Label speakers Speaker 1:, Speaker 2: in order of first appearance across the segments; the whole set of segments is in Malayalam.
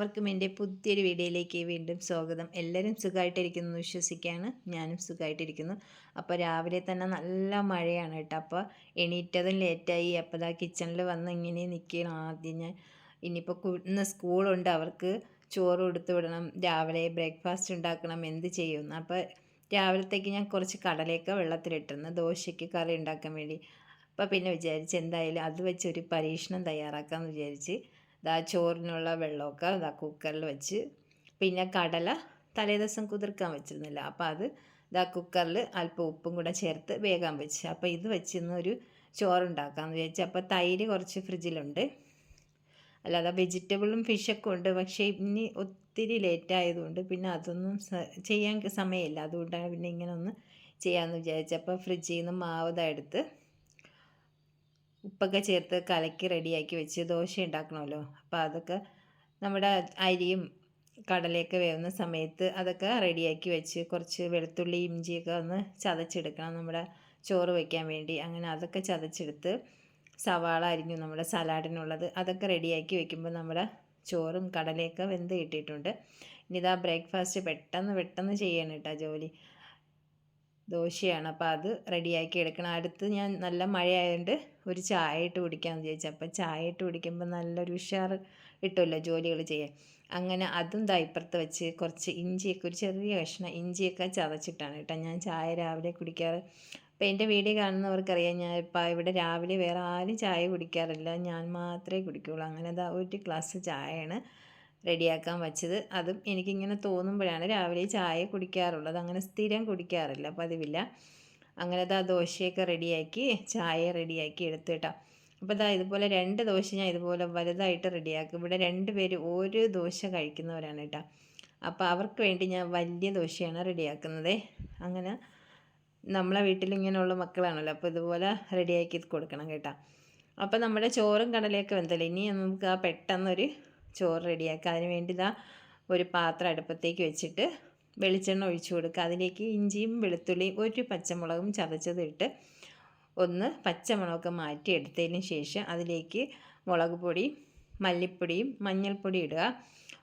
Speaker 1: എല്ലാവർക്കും എന്റെ പുതിയൊരു വീഡിയോയിലേക്ക് വീണ്ടും സ്വാഗതം. എല്ലാവരും സുഖമായിട്ടിരിക്കുന്നു വിശ്വസിക്കുകയാണ്. ഞാനും സുഖമായിട്ടിരിക്കുന്നു. അപ്പോൾ രാവിലെ തന്നെ നല്ല മഴയാണ് കേട്ടോ. അപ്പോൾ എണീറ്റതും ലേറ്റായി. അപ്പോൾ ഇതാ കിച്ചണിൽ വന്ന് ഇങ്ങനെ നിൽക്കണം ആദ്യം ഞാൻ. ഇനിയിപ്പോൾ ഇന്ന് സ്കൂളുണ്ട്. അവർക്ക് ചോറ് കൊടുത്തു വിടണം. രാവിലെ ബ്രേക്ക്ഫാസ്റ്റ് ഉണ്ടാക്കണം. എന്ത് ചെയ്യുന്നു അപ്പോൾ രാവിലത്തേക്ക് ഞാൻ കുറച്ച് കടലയൊക്കെ വെള്ളത്തിലിട്ടിരുന്നു. ദോശയ്ക്ക് കറി ഉണ്ടാക്കാൻ വേണ്ടി. അപ്പോൾ പിന്നെ വിചാരിച്ച് എന്തായാലും അത് വെച്ചൊരു പരീക്ഷണം തയ്യാറാക്കാമെന്ന് വിചാരിച്ച് ഇതാ ചോറിനുള്ള വെള്ളമൊക്കെ ഇതാ കുക്കറിൽ വെച്ച് പിന്നെ കടല തലേദിവസം കുതിർക്കാൻ വെച്ചിരുന്നില്ല. അപ്പോൾ അത് ഇതാ കുക്കറിൽ അല്പം ഉപ്പും കൂടെ ചേർത്ത് വേഗം വെച്ച്. അപ്പോൾ ഇത് വെച്ച് ഇന്നൊരു ചോറുണ്ടാക്കാമെന്ന് വിചാരിച്ചു. അപ്പോൾ തൈര് കുറച്ച് ഫ്രിഡ്ജിലുണ്ട്. അല്ലാതെ വെജിറ്റബിളും ഫിഷൊക്കെ ഉണ്ട്. പക്ഷേ ഇനി ഒത്തിരി ലേറ്റ് ആയതുകൊണ്ട് പിന്നെ അതൊന്നും ചെയ്യാൻ സമയമില്ല. അതുകൊണ്ടാണ് പിന്നെ ഇങ്ങനെ ഒന്ന് ചെയ്യാമെന്ന് വിചാരിച്ചത്. അപ്പോൾ ഫ്രിഡ്ജിൽ നിന്ന് മാവ് എടുത്ത് ഉപ്പൊക്കെ ചേർത്ത് കലക്കി റെഡിയാക്കി വെച്ച് ദോശ ഉണ്ടാക്കണമല്ലോ. അപ്പോൾ അതൊക്കെ നമ്മുടെ അരിയും കടലയൊക്കെ വേവുന്ന സമയത്ത് അതൊക്കെ റെഡിയാക്കി വെച്ച് കുറച്ച് വെളുത്തുള്ളി ഇഞ്ചിയൊക്കെ ഒന്ന് ചതച്ചെടുക്കണം നമ്മുടെ ചോറ് വയ്ക്കാൻ വേണ്ടി. അങ്ങനെ അതൊക്കെ ചതച്ചെടുത്ത് സവാള അരിഞ്ഞു നമ്മുടെ സലാഡിനുള്ളത് അതൊക്കെ റെഡിയാക്കി വെക്കുമ്പോൾ നമ്മുടെ ചോറും കടലയൊക്കെ വെന്ത് കിട്ടിയിട്ടുണ്ട്. ഇനി ഇതാ ബ്രേക്ക്ഫാസ്റ്റ് പെട്ടെന്ന് പെട്ടെന്ന് ചെയ്യണം കേട്ടോ ജോലി. ദോശയാണ്. അപ്പോൾ അത് റെഡിയാക്കി എടുക്കണം. അടുത്ത് ഞാൻ നല്ല മഴയായതുകൊണ്ട് ഒരു ചായ ഇട്ട് കുടിക്കാമെന്ന് വിചാരിച്ചു. അപ്പം ചായ ഇട്ട് കുടിക്കുമ്പോൾ നല്ലൊരു ഉഷാർ കിട്ടുമല്ലോ ജോലികൾ ചെയ്യാൻ. അങ്ങനെ അതും ദൈപ്പുറത്ത് വെച്ച് കുറച്ച് ഇഞ്ചിയൊക്കെ ഒരു ചെറിയ കഷ്ണം ഇഞ്ചിയൊക്കെ ചതച്ചിട്ടാണ് കേട്ടോ ഞാൻ ചായ രാവിലെ കുടിക്കാറ്. അപ്പോൾ എന്റെ വീഡിയോ കാണുന്നവർക്കറിയാം ഞാൻ ഇപ്പോൾ ഇവിടെ രാവിലെ വേറെ ആരും ചായ കുടിക്കാറില്ല. ഞാൻ മാത്രമേ കുടിക്കുകയുള്ളൂ അങ്ങനെ ഒരു ഗ്ലാസ് ചായയാണ് റെഡിയാക്കാൻ വെച്ചത്. അതും എനിക്കിങ്ങനെ തോന്നുമ്പോഴാണ് രാവിലെ ചായ കുടിക്കാറുള്ളത്. അങ്ങനെ സ്ഥിരം കുടിക്കാറില്ല പതിവില്ല. അങ്ങനെ ആ ദോശയൊക്കെ റെഡിയാക്കി ചായ റെഡിയാക്കി എടുത്തു കേട്ടോ. അപ്പോൾ ഇതാ ഇതുപോലെ രണ്ട് ദോശ ഞാൻ ഇതുപോലെ വലുതായിട്ട് റെഡിയാക്കും. ഇവിടെ രണ്ട് പേര് ഒരു ദോശ കഴിക്കുന്നവരാണ് കേട്ടോ. അപ്പോൾ അവർക്ക് വേണ്ടി ഞാൻ വലിയ ദോശയാണ് റെഡിയാക്കുന്നത്. അങ്ങനെ നമ്മളെ വീട്ടിൽ ഇങ്ങനെയുള്ള മക്കളാണല്ലോ അപ്പോൾ ഇതുപോലെ റെഡിയാക്കി കൊടുക്കണം കേട്ടോ. അപ്പോൾ നമ്മുടെ ചോറും കടലയൊക്കെ വെന്തല്ലേ. ഇനി നമുക്ക് ആ പെട്ടെന്നൊരു ചോറ് റെഡിയാക്കാം. അതിന് വേണ്ടി ഇതാ ഒരു പാത്രം അടുപ്പത്തേക്ക് വെച്ചിട്ട് വെളിച്ചെണ്ണ ഒഴിച്ചു കൊടുക്കുക. അതിലേക്ക് ഇഞ്ചിയും വെളുത്തുള്ളിയും ഒരു പച്ചമുളകും ചതച്ചതിട്ട് ഒന്ന് പച്ചമുളകൊക്കെ മാറ്റി എടുത്തതിന് ശേഷം അതിലേക്ക് മുളക് പൊടി മല്ലിപ്പൊടിയും മഞ്ഞൾപ്പൊടി ഇടുക.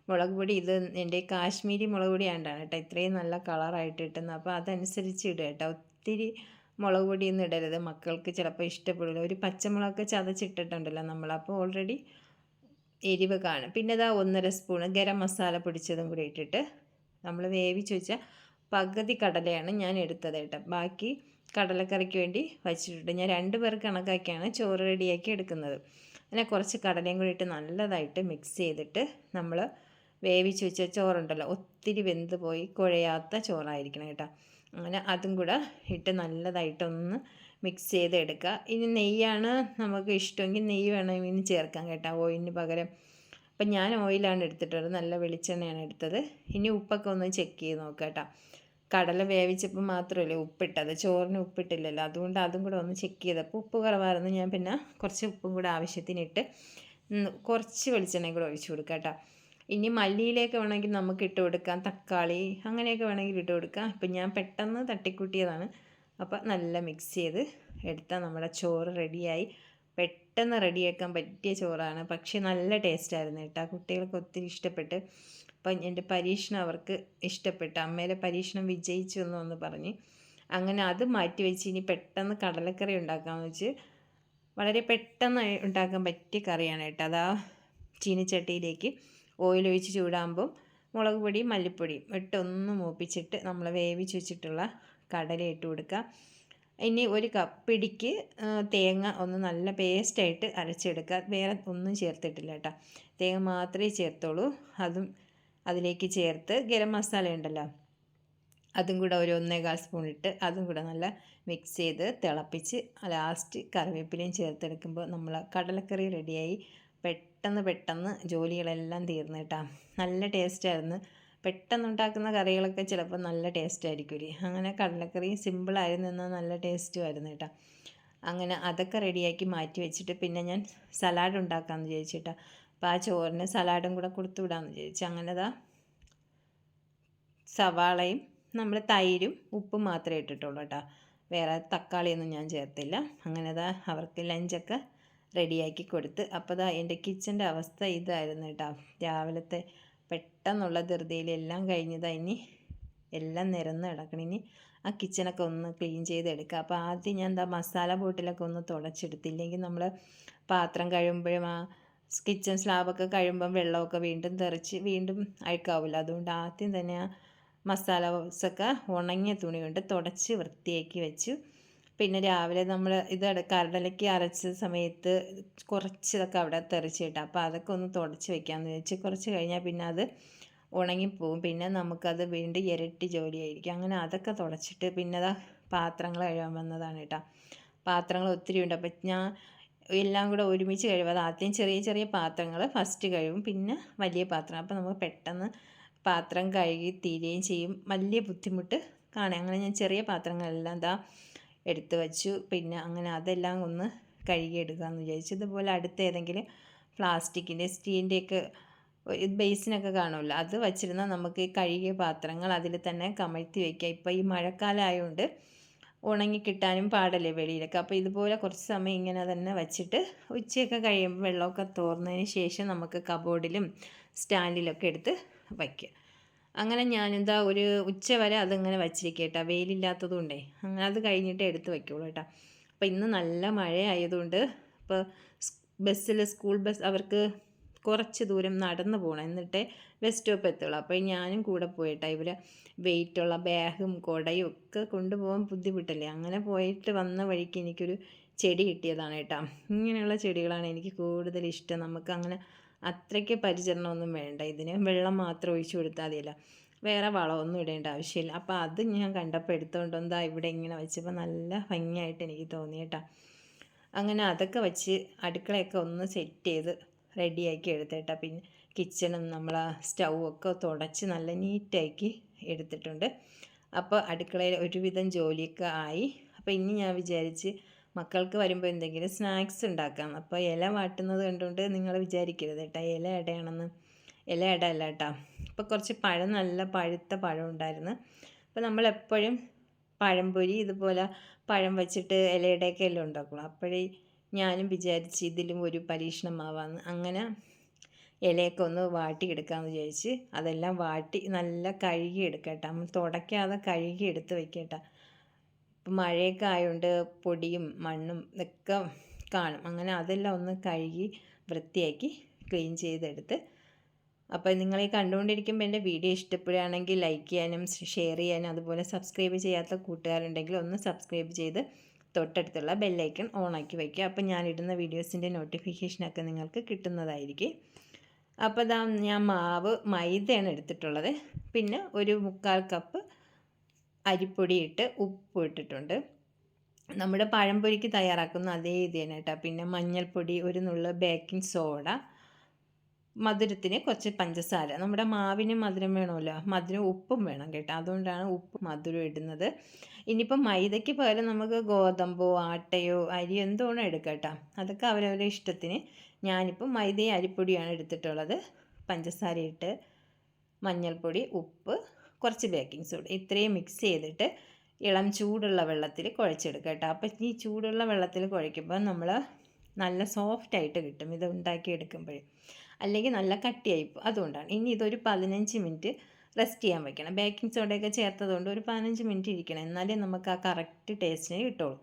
Speaker 1: മുളക് പൊടി ഇത് എന്റെ കാശ്മീരി മുളക് പൊടി ആണ്ടാണ് കേട്ടോ. ഇത്രയും നല്ല കളറായിട്ട് കിട്ടുന്നത്. അപ്പോൾ അതനുസരിച്ച് ഇടുക കേട്ടോ. ഒത്തിരി മുളക് പൊടിയൊന്നും ഇടരുത്. മക്കൾക്ക് ചിലപ്പോൾ ഇഷ്ടപ്പെടില്ല. ഒരു പച്ചമുളകൊക്കെ ചതച്ചിട്ടിട്ടുണ്ടല്ലോ നമ്മൾ. അപ്പോൾ ഓൾറെഡി എരിവ് കാണും. പിന്നെ ഇതാ ഒന്നര സ്പൂണ് ഗരം മസാല പൊടിച്ചതും കൂടി ഇട്ടിട്ട് നമ്മൾ വേവിച്ച് വെച്ച പകുതി കടലയാണ് ഞാൻ എടുത്തത് കേട്ടോ. ബാക്കി കടലക്കറിക്ക് വേണ്ടി വച്ചിട്ടുണ്ട്. ഞാൻ രണ്ട് പേർ കണക്കാക്കിയാണ് ചോറ് റെഡിയാക്കി എടുക്കുന്നത്. അങ്ങനെ കുറച്ച് കടലയും കൂടി ഇട്ട് നല്ലതായിട്ട് മിക്സ് ചെയ്തിട്ട് നമ്മൾ വേവിച്ച് വെച്ച ചോറുണ്ടല്ലോ ഒത്തിരി വെന്ത് പോയി കുഴയാത്ത ചോറായിരിക്കണം കേട്ടോ. അങ്ങനെ അതും കൂടെ ഇട്ട് നല്ലതായിട്ടൊന്ന് മിക്സ് ചെയ്തെടുക്കുക. ഇനി നെയ്യാണ് നമുക്ക് ഇഷ്ടമെങ്കിൽ നെയ്യ് വേണമെങ്കിൽ ചേർക്കാം കേട്ടോ. ഓയിലിന് പകരം അപ്പം ഞാൻ ഓയിലാണ് എടുത്തിട്ടുള്ളത്. നല്ല വെളിച്ചെണ്ണയാണ് എടുത്തത്. ഇനി ഉപ്പൊക്കെ ഒന്ന് ചെക്ക് ചെയ്ത് നോക്കാം കേട്ടോ കടല വേവിച്ചപ്പോൾ മാത്രമല്ലേ ഉപ്പിട്ടത്. ചോറിന് ഉപ്പിട്ടില്ലല്ലോ. അതുകൊണ്ട് അതും കൂടെ ഒന്ന് ചെക്ക് ചെയ്തപ്പോൾ ഉപ്പ് കുറവായിരുന്നു. ഞാൻ പിന്നെ കുറച്ച് ഉപ്പും കൂടെ ആവശ്യത്തിനിട്ട് കുറച്ച് വെളിച്ചെണ്ണയും കൂടെ ഒഴിച്ചു കൊടുക്കാം കേട്ടോ ഇനി മല്ലിയിലേക്ക് വേണമെങ്കിൽ നമുക്ക് ഇട്ട് കൊടുക്കാം. തക്കാളി അങ്ങനെയൊക്കെ വേണമെങ്കിൽ ഇട്ട് കൊടുക്കാം. ഇപ്പം ഞാൻ പെട്ടെന്ന് തട്ടിക്കൂട്ടിയതാണ്. അപ്പം നല്ല മിക്സ് ചെയ്ത് എടുത്താൽ നമ്മുടെ ചോറ് റെഡിയായി പെട്ടെന്ന് റെഡിയാക്കാൻ പറ്റിയ ചോറാണ്. പക്ഷേ നല്ല ടേസ്റ്റായിരുന്നു കേട്ടോ. കുട്ടികൾക്ക് ഒത്തിരി ഇഷ്ടപ്പെട്ട്. അപ്പം എന്റെ പരീക്ഷണം അവർക്ക് ഇഷ്ടപ്പെട്ടു. അമ്മയുടെ പരീക്ഷണം വിജയിച്ചു എന്ന് ഒന്ന് പറഞ്ഞ്. അങ്ങനെ അത് മാറ്റി വെച്ച് ഇനി പെട്ടെന്ന് കടലക്കറി ഉണ്ടാക്കാമെന്ന് വെച്ച് വളരെ പെട്ടെന്ന് ഉണ്ടാക്കാൻ പറ്റിയ കറിയാണ് കേട്ടോ. അതാ ചീനിച്ചട്ടിയിലേക്ക് ഓയിൽ ഒഴിച്ച് ചൂടാകുമ്പം മുളക് പൊടിയും മല്ലിപ്പൊടിയും ഇട്ടൊന്ന് മൂപ്പിച്ചിട്ട് നമ്മൾ വേവിച്ച് വെച്ചിട്ടുള്ള കടല ഇട്ട് കൊടുക്കുക ഇനി ഒരു കപ്പിടിക്ക് തേങ്ങ ഒന്ന് നല്ല പേസ്റ്റായിട്ട് അരച്ചെടുക്കുക. വേറെ ഒന്നും ചേർത്തിട്ടില്ല കേട്ടോ. തേങ്ങ മാത്രമേ ചേർത്തുള്ളൂ. അതും അതിലേക്ക് ചേർത്ത് ഗരം മസാല ഉണ്ടല്ലോ അതും കൂടെ ഒരു ഒന്നേകാൽ സ്പൂൺ ഇട്ട് അതും കൂടെ നല്ല മിക്സ് ചെയ്ത് തിളപ്പിച്ച് ലാസ്റ്റ് കറിവേപ്പിലയും ചേർത്തെടുക്കുമ്പോൾ നമ്മൾ കടലക്കറി റെഡിയായി പെട്ടെന്ന് പെട്ടെന്ന് ജോലികളെല്ലാം തീർന്നു കേട്ടോ. നല്ല ടേസ്റ്റായിരുന്നു പെട്ടെന്നുണ്ടാക്കുന്ന കറികളൊക്കെ ചിലപ്പോൾ നല്ല ടേസ്റ്റ് ആയിരിക്കില്ലേ അങ്ങനെ കടലക്കറി സിമ്പിളായിരുന്നു എന്നാൽ നല്ല ടേസ്റ്റും ആയിരുന്നു കേട്ടോ. അങ്ങനെ അതൊക്കെ റെഡിയാക്കി മാറ്റി വെച്ചിട്ട് പിന്നെ ഞാൻ സലാഡ് ഉണ്ടാക്കാമെന്ന് വിചാരിച്ചിട്ടാ. അപ്പോൾ ആ ചോറിന് സലാഡും കൂടെ കൊടുത്തു വിടാമെന്ന് വിചാരിച്ചു. അങ്ങനെ അതാ സവാളയും നമ്മൾ തൈരും ഉപ്പും മാത്രമേ ഇട്ടിട്ടുള്ളൂ കേട്ടോ. വേറെ തക്കാളിയൊന്നും ഞാൻ ചേർത്തില്ല. അങ്ങനെ അതാ അവർക്ക് ലഞ്ചൊക്കെ റെഡിയാക്കി കൊടുത്ത്. അപ്പോൾ ദാ എന്റെ കിച്ചന്റെ അവസ്ഥ ഇതായിരുന്നു കേട്ടോ. രാവിലത്തെ പെട്ടെന്നുള്ള ധൃതിയിൽ എല്ലാം കഴിഞ്ഞതാ ഇനി. എല്ലാം നിരന്ന് കിടക്കണം. ഇനി ആ കിച്ചണൊക്കെ ഒന്ന് ക്ലീൻ ചെയ്തെടുക്കുക അപ്പോൾ ആദ്യം ഞാൻ എന്താ മസാല ബോട്ടിലൊക്കെ ഒന്ന് തുടച്ചെടുത്തില്ലെങ്കിൽ നമ്മൾ പാത്രം കഴിയുമ്പോഴും ആ കിച്ചൺ സ്ലാബൊക്കെ കഴിയുമ്പം വെള്ളമൊക്കെ വീണ്ടും തെറിച്ച് വീണ്ടും അഴുക്കാവില്ല അതുകൊണ്ട് ആദ്യം തന്നെ ആ മസാല ഒക്കെ ഉണങ്ങിയ തുണി കൊണ്ട് തുടച്ച് വൃത്തിയാക്കി വെച്ചു. പിന്നെ രാവിലെ നമ്മൾ ഇത് കടലയ്ക്ക് അരച്ച സമയത്ത് കുറച്ചതൊക്കെ അവിടെ തെറിച്ച് കിട്ടും. അപ്പോൾ അതൊക്കെ ഒന്ന് തുടച്ച് വെക്കാമെന്ന് വെച്ച് കുറച്ച് കഴിഞ്ഞാൽ പിന്നെ അത് ഉണങ്ങിപ്പോവും. പിന്നെ നമുക്കത് വീണ്ടും ഇരട്ടി ജോലിയായിരിക്കും. അങ്ങനെ അതൊക്കെ തുടച്ചിട്ട് പിന്നെ അതാ പാത്രങ്ങൾ കഴുകാൻ വന്നതാണ് കേട്ടോ. പാത്രങ്ങൾ ഒത്തിരി ഉണ്ട്. അപ്പം ഞാൻ എല്ലാം കൂടെ ഒരുമിച്ച് കഴിവ് അത് ആദ്യം ചെറിയ ചെറിയ പാത്രങ്ങൾ ഫസ്റ്റ് കഴിവും പിന്നെ വലിയ പാത്രം. അപ്പോൾ നമുക്ക് പെട്ടെന്ന് പാത്രം കഴുകി തീരുകയും ചെയ്യും. വലിയ ബുദ്ധിമുട്ട് കാണാം. അങ്ങനെ ഞാൻ ചെറിയ പാത്രങ്ങളെല്ലാം എന്താ എടുത്ത് വച്ചു. പിന്നെ അങ്ങനെ അതെല്ലാം ഒന്ന് കഴുകിയെടുക്കാമെന്ന് വിചാരിച്ചു. ഇതുപോലെ അടുത്ത ഏതെങ്കിലും പ്ലാസ്റ്റിക്കിന്റെ സ്റ്റീലിന്റെയൊക്കെ ബേസിനൊക്കെ കാണുമല്ലോ. അത് വച്ചിരുന്നാൽ നമുക്ക് ഈ കഴുകിയ പാത്രങ്ങൾ അതിൽ തന്നെ കമഴ്ത്തി വയ്ക്കാം. ഇപ്പോൾ ഈ മഴക്കാലമായതുകൊണ്ട് ഉണങ്ങി കിട്ടാനും പാടല്ലേ വെളിയിലൊക്കെ. അപ്പോൾ ഇതുപോലെ കുറച്ച് സമയം ഇങ്ങനെ തന്നെ വച്ചിട്ട് ഉച്ചയൊക്കെ കഴിയുമ്പോൾ വെള്ളമൊക്കെ തോർന്നതിന് ശേഷം നമുക്ക് കബോർഡിലും സ്റ്റാൻഡിലൊക്കെ എടുത്ത് വയ്ക്കുക അങ്ങനെ ഞാനെന്താ ഒരു ഉച്ച വരെ അതിങ്ങനെ വച്ചിരിക്കുക കേട്ടോ വെയിലില്ലാത്തത് കൊണ്ടേ. അങ്ങനെ അത് കഴിഞ്ഞിട്ട് എടുത്ത് വയ്ക്കുള്ളൂ കേട്ടോ. അപ്പോൾ ഇന്ന് നല്ല മഴ ആയതുകൊണ്ട് ഇപ്പോൾ ബസ്സിൽ സ്കൂൾ ബസ് അവർക്ക് കുറച്ച് ദൂരം നടന്നു പോകണം എന്നിട്ടേ ബസ് സ്റ്റോപ്പ് എത്തുള്ളൂ. അപ്പോൾ ഞാനും കൂടെ പോയിട്ടാ. ഇവർ വെയിറ്റുള്ള ബാഗും കുടയും ഒക്കെ കൊണ്ടുപോകാൻ ബുദ്ധിമുട്ടല്ലേ. അങ്ങനെ പോയിട്ട് വന്ന വഴിക്ക് എനിക്കൊരു ചെടി കിട്ടിയതാണ് കേട്ടോ. ഇങ്ങനെയുള്ള ചെടികളാണ് എനിക്ക് കൂടുതൽ ഇഷ്ടം. നമുക്ക് അങ്ങനെ അത്രയ്ക്ക് പരിചരണമൊന്നും വേണ്ട. ഇതിന് വെള്ളം മാത്രം ഒഴിച്ചു കൊടുത്താൽ മതിയല്ല. വേറെ വളമൊന്നും ഇടേണ്ട ആവശ്യമില്ല. അപ്പോൾ അത് ഞാൻ കണ്ടപ്പോൾ എടുത്തുകൊണ്ട് ഇവിടെ ഇങ്ങനെ വെച്ചപ്പോൾ നല്ല ഭംഗിയായിട്ട് എനിക്ക് തോന്നി കേട്ടോ. അങ്ങനെ അതൊക്കെ വെച്ച് അടുക്കളയൊക്കെ ഒന്ന് സെറ്റ് ചെയ്ത് റെഡിയാക്കി എടുത്തേട്ടാ പിന്നെ കിച്ചണും നമ്മൾ സ്റ്റൗവൊക്കെ തുടച്ച് നല്ല നീറ്റാക്കി എടുത്തിട്ടുണ്ട്. അപ്പോൾ അടുക്കളയിൽ ഒരുവിധം ജോലിയൊക്കെ ആയി. അപ്പോൾ ഇനി ഞാൻ വിചാരിച്ച് മക്കൾക്ക് വരുമ്പോൾ എന്തെങ്കിലും സ്നാക്സ് ഉണ്ടാക്കാം. അപ്പോൾ ഇല വാട്ടുന്നത് കണ്ടുകൊണ്ട് നിങ്ങൾ വിചാരിക്കരുത് കേട്ടോ. ഇല ഇടയാണെന്ന് ഇല ഇടയല്ല കേട്ടോ. ഇപ്പോൾ കുറച്ച് പഴം നല്ല പഴുത്ത പഴം ഉണ്ടായിരുന്നു. അപ്പോൾ നമ്മളെപ്പോഴും പഴംപൊരി ഇതുപോലെ പഴം വെച്ചിട്ട് ഇലയുടെയൊക്കെ എല്ലാം ഉണ്ടാക്കണം. അപ്പോഴേ ഞാനും വിചാരിച്ച് ഇതിലും ഒരു പരീക്ഷണമാവാന്ന്. അങ്ങനെ ഇലയൊക്കെ ഒന്ന് വാട്ടിയെടുക്കാമെന്ന് വിചാരിച്ച് അതെല്ലാം വാട്ടി നല്ല കഴുകി എടുക്കട്ടെ നമ്മൾ തുടയ്ക്കാതെ കഴുകി എടുത്ത് വെക്കട്ടെ ഇപ്പം മഴയൊക്കെ ആയതുകൊണ്ട് പൊടിയും മണ്ണും ഒക്കെ കാണും. അങ്ങനെ അതെല്ലാം ഒന്ന് കഴുകി വൃത്തിയാക്കി ക്ലീൻ ചെയ്തെടുത്ത്. അപ്പോൾ നിങ്ങൾ ഈ കണ്ടുകൊണ്ടിരിക്കുമ്പോൾ എന്റെ വീഡിയോ ഇഷ്ടപ്പെടുകയാണെങ്കിൽ ലൈക്ക് ചെയ്യാനും ഷെയർ ചെയ്യാനും അതുപോലെ സബ്സ്ക്രൈബ് ചെയ്യാത്ത കൂട്ടുകാരുണ്ടെങ്കിൽ ഒന്ന് സബ്സ്ക്രൈബ് ചെയ്ത് തൊട്ടടുത്തുള്ള ബെല്ലൈക്കൺ ഓണാക്കി വയ്ക്കുക. അപ്പോൾ ഞാനിടുന്ന വീഡിയോസിന്റെ നോട്ടിഫിക്കേഷനൊക്കെ നിങ്ങൾക്ക് കിട്ടുന്നതായിരിക്കും. അപ്പോൾ ഇതാ ഞാൻ മാവ് മൈദയാണ് എടുത്തിട്ടുള്ളത്. പിന്നെ ഒരു മുക്കാൽ കപ്പ് അരിപ്പൊടി ഇട്ട് ഉപ്പ് ഇട്ടിട്ടുണ്ട് നമ്മുടെ പഴംപൊരിക്ക് തയ്യാറാക്കുന്ന അതേ ഇത് തന്നെ കേട്ടോ. പിന്നെ മഞ്ഞൾപ്പൊടി ഒരു നുള്ള ബേക്കിംഗ് സോഡ മധുരത്തിന് കുറച്ച് പഞ്ചസാര. നമ്മുടെ മാവിന് മധുരം വേണമല്ലോ. മധുരം ഉപ്പും വേണം കേട്ടോ. അതുകൊണ്ടാണ് ഉപ്പ് മധുരം ഇടുന്നത്. ഇനിയിപ്പോൾ മൈദയ്ക്ക് പകരം നമുക്ക് ഗോതമ്പോ ആട്ടയോ അരി എന്തോണം എടുക്കാം അതൊക്കെ അവരവരുടെ ഇഷ്ടത്തിന് ഞാനിപ്പോൾ മൈദയും അരിപ്പൊടിയാണ് എടുത്തിട്ടുള്ളത്. പഞ്ചസാര ഇട്ട് മഞ്ഞൾപ്പൊടി ഉപ്പ് കുറച്ച് ബേക്കിംഗ് സോഡ ഇത്രയും മിക്സ് ചെയ്തിട്ട് ഇളം ചൂടുള്ള വെള്ളത്തിൽ കുഴച്ചെടുക്കുക കേട്ടോ. അപ്പം ഈ ചൂടുള്ള വെള്ളത്തിൽ കുഴയ്ക്കുമ്പോൾ നമ്മൾ നല്ല സോഫ്റ്റായിട്ട് കിട്ടും ഇത് ഉണ്ടാക്കി എടുക്കുമ്പോഴേ. അല്ലെങ്കിൽ നല്ല കട്ടിയായി അതുകൊണ്ടാണ്. ഇനി ഇതൊരു പതിനഞ്ച് മിനിറ്റ് റെസ്റ്റ് ചെയ്യാൻ വെക്കണം. ബേക്കിംഗ് സോഡയൊക്കെ ചേർത്തതുകൊണ്ട് ഒരു പതിനഞ്ച് മിനിറ്റ് ഇരിക്കണം. എന്നാലേ നമുക്ക് ആ കറക്റ്റ് ടേസ്റ്റിന് കിട്ടുള്ളൂ.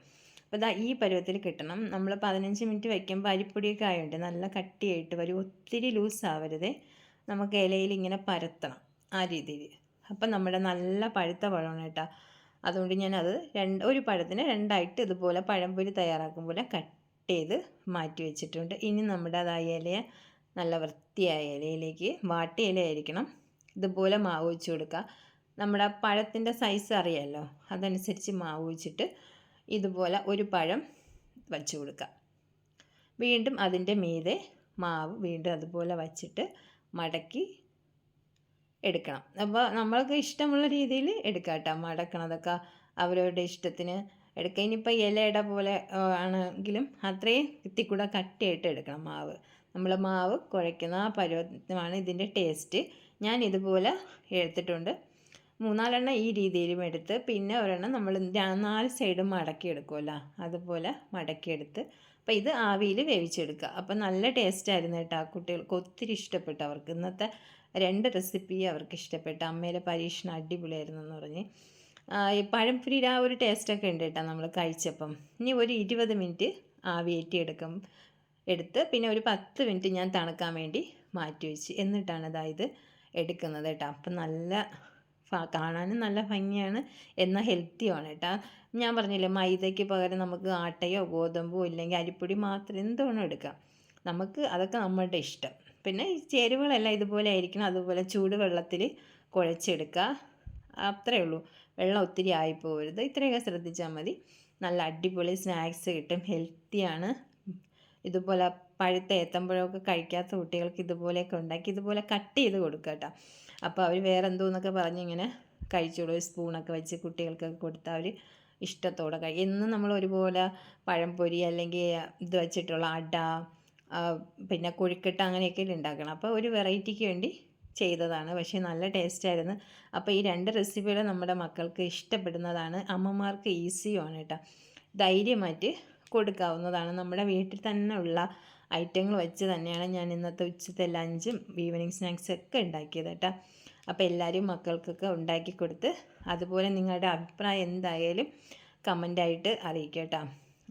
Speaker 1: അപ്പോൾ ഇതാ ഈ പരുവത്തിൽ കിട്ടണം. നമ്മൾ പതിനഞ്ച് മിനിറ്റ് വയ്ക്കുമ്പോൾ അരിപ്പൊടിയൊക്കെ ആയതുകൊണ്ട് നല്ല കട്ടിയായിട്ട് വരും ഒത്തിരി ലൂസ് ആവരുതേ. നമുക്ക് ഇലയിൽ ഇങ്ങനെ പരത്തണം ആ രീതിയിൽ അപ്പം നമ്മുടെ നല്ല പഴുത്ത പഴമാണ് കേട്ടോ. അതുകൊണ്ട് ഞാനത് രണ്ട് ഒരു പഴത്തിന് രണ്ടായിട്ട് ഇതുപോലെ പഴംപൊരി തയ്യാറാക്കും പോലെ കട്ട് ചെയ്ത് മാറ്റി വെച്ചിട്ടുണ്ട്. ഇനി നമ്മുടെ അതായ ഇലയെ നല്ല വൃത്തിയായ ഇലയിലേക്ക് വാട്ടിയ ഇലയായിരിക്കണം ഇതുപോലെ മാവ് വെച്ച് കൊടുക്കുക. നമ്മുടെ പഴത്തിന്റെ സൈസ് അറിയാമല്ലോ അതനുസരിച്ച് മാവ് വെച്ചിട്ട് ഇതുപോലെ ഒരു പഴം വച്ച് കൊടുക്കുക. വീണ്ടും അതിന്റെ മീതെ മാവ് വീണ്ടും അതുപോലെ വച്ചിട്ട് മടക്കി എടുക്കണം. അപ്പോൾ നമ്മൾക്ക് ഇഷ്ടമുള്ള രീതിയിൽ എടുക്കാം കേട്ടോ മടക്കണതൊക്കെ അവരവരുടെ ഇഷ്ടത്തിന് എടുക്കുക ഇനിയിപ്പോൾ ഇലയുടെ പോലെ ആണെങ്കിലും അത്രയും ഇത്തിക്കൂടെ കട്ടിയായിട്ട് എടുക്കണം മാവ്. നമ്മൾ മാവ് കുഴയ്ക്കുന്ന ആ പരുവമാണ് ഇതിന്റെ ടേസ്റ്റ്. ഞാൻ ഇതുപോലെ എടുത്തിട്ടുണ്ട്. മൂന്നാലെണ്ണം ഈ രീതിയിലും എടുത്ത് പിന്നെ ഒരെണ്ണം നമ്മൾ നാല് സൈഡും മടക്കി എടുക്കുമല്ലോ അതുപോലെ മടക്കിയെടുത്ത്. അപ്പോൾ ഇത് ആവിയിൽ വേവിച്ചെടുക്കുക. അപ്പോൾ നല്ല ടേസ്റ്റ് ആയിരുന്നു കേട്ടോ കുട്ടികൾക്ക്. ഒത്തിരി ഇഷ്ടപ്പെട്ടു അവർക്ക്. ഇന്നത്തെ രണ്ട് റെസിപ്പി അവർക്ക് ഇഷ്ടപ്പെട്ടു അമ്മയുടെ പരീക്ഷണം അടിപൊളിയായിരുന്നു എന്ന് പറഞ്ഞ് ഈ പഴംപൊരിയുടെ ആ ഒരു ടേസ്റ്റൊക്കെ ഉണ്ട് കേട്ടോ നമ്മൾ കഴിച്ചപ്പം. ഇനി ഒരു ഇരുപത് മിനിറ്റ് ആവിയേറ്റി എടുക്കും. എടുത്ത് പിന്നെ ഒരു പത്ത് മിനിറ്റ് ഞാൻ തണുക്കാൻ വേണ്ടി മാറ്റി വെച്ച്. എന്നിട്ടാണ് അതായത് എടുക്കുന്നത് കേട്ടോ. അപ്പം നല്ല കാണാനും നല്ല ഭംഗിയാണ്. എന്നാൽ ഹെൽത്തിയാണ് കേട്ടോ. ഞാൻ പറഞ്ഞില്ലേ മൈദയ്ക്ക് പകരം നമുക്ക് ആട്ടയോ ഗോതമ്പോ ഇല്ലെങ്കിൽ അരിപ്പൊടി മാത്രം എന്തുവേണം എടുക്കാം. നമുക്ക് അതൊക്കെ നമ്മളുടെ ഇഷ്ടം. പിന്നെ ഈ ചേരുവകളെല്ലാം ഇതുപോലെ ആയിരിക്കണം. അതുപോലെ ചൂടുവെള്ളത്തിൽ കുഴച്ചെടുക്കുക. അത്രേ ഉള്ളൂ. വെള്ളം ഒത്തിരി ആയി പോകരുത് ഇത്രയൊക്കെ ശ്രദ്ധിച്ചാൽ മതി. നല്ല അടിപൊളി സ്നാക്സ് കിട്ടും. ഹെൽത്തിയാണ് ഇതുപോലെ പഴുത്ത ഏത്തമ്പഴമൊക്കെ കഴിക്കാത്ത കുട്ടികൾക്ക് ഇതുപോലെയൊക്കെ ഉണ്ടാക്കി ഇതുപോലെ കട്ട് ചെയ്ത് കൊടുക്കുക കേട്ടോ. അപ്പോൾ അവർ വേറെ എന്തോന്നൊക്കെ പറഞ്ഞിങ്ങനെ കഴിച്ചോളൂ. ഒരു സ്പൂണൊക്കെ വെച്ച് കുട്ടികൾക്കൊക്കെ കൊടുത്താൽ അവർ ഇഷ്ടത്തോടെ കഴിക്കും എന്നും നമ്മൾ ഒരുപോലെ പഴംപൊരി അല്ലെങ്കിൽ ഇത് വെച്ചിട്ടുള്ള അട പിന്നെ കുഴിക്കിട്ട് അങ്ങനെയൊക്കെ ഉണ്ടാക്കണം. അപ്പോൾ ഒരു വെറൈറ്റിക്ക് വേണ്ടി ചെയ്തതാണ്. പക്ഷേ നല്ല ടേസ്റ്റായിരുന്നു അപ്പോൾ ഈ രണ്ട് റെസിപ്പികൾ നമ്മുടെ മക്കൾക്ക് ഇഷ്ടപ്പെടുന്നതാണ്. അമ്മമാർക്ക് ഈസിയുമാണ് കേട്ടോ. ധൈര്യമായിട്ട് കൊടുക്കാവുന്നതാണ്. നമ്മുടെ വീട്ടിൽ തന്നെ ഉള്ള ഐറ്റങ്ങൾ വെച്ച് തന്നെയാണ് ഞാൻ ഇന്നത്തെ ഉച്ചത്തെ ലഞ്ചും ഈവനിങ് സ്നാക്സും ഒക്കെ ഉണ്ടാക്കിയത് കേട്ടോ. അപ്പോൾ എല്ലാവരും മക്കൾക്കൊക്കെ ഉണ്ടാക്കി കൊടുത്ത് അതുപോലെ നിങ്ങളുടെ അഭിപ്രായം എന്തായാലും കമന്റായിട്ട് അറിയിക്കുക കേട്ടോ.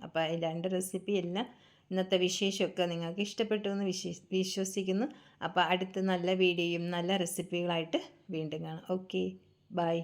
Speaker 1: അപ്പോൾ ഈ രണ്ട് റെസിപ്പി എല്ലാം ഇന്നത്തെ വിശേഷമൊക്കെ നിങ്ങൾക്ക് ഇഷ്ടപ്പെട്ടു എന്ന് വിശ്വസിക്കുന്നു. അപ്പോൾ അടുത്ത നല്ല വീഡിയോയും നല്ല റെസിപ്പികളായിട്ട് വീണ്ടും കാണാം. Okay bye.